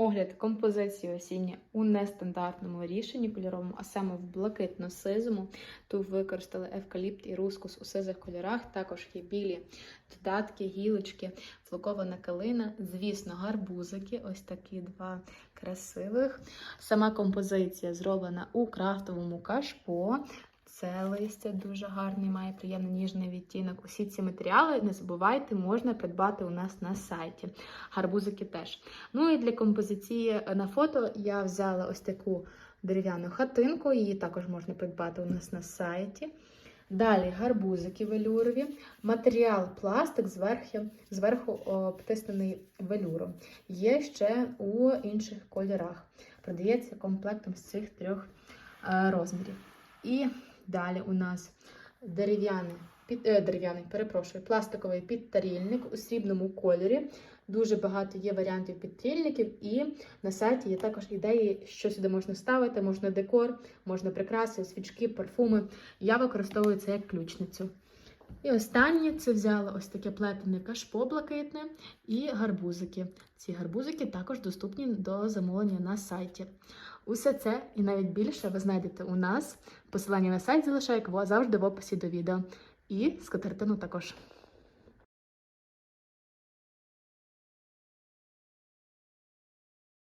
Огляд композиції осіння у нестандартному рішенні кольоровому, а саме в блакитно-сизому. Тут використали евкаліпт і рускус у сизих кольорах. Також є білі додатки, гілочки, флокована калина, звісно, гарбузики. Ось такі два красивих. Сама композиція зроблена у крафтовому кашпо. Це листя дуже гарний, має приємний ніжний відтінок. Усі ці матеріали, не забувайте, можна придбати у нас на сайті. Гарбузики теж. Ну і для композиції на фото я взяла ось таку дерев'яну хатинку, її також можна придбати у нас на сайті. Далі гарбузики велюрові, матеріал пластик зверху, зверху обтиснений велюром. Є ще у інших кольорах. Продається комплектом з цих трьох е, розмірів. І далі у нас дерев'яний, під, е, дерев'яний, перепрошую, пластиковий підтарільник у срібному кольорі. Дуже багато є варіантів підтрільників, і на сайті є також ідеї, що сюди можна ставити, можна декор, можна прикраси, свічки, парфуми. Я використовую це як ключницю. І останнє це взяла ось таке плетене кашпо блакитне і гарбузики. Ці гарбузики також доступні до замовлення на сайті. Усе це і навіть більше ви знайдете у нас. Посилання на сайт залишаю, завжди в описі до відео. І скатертину також.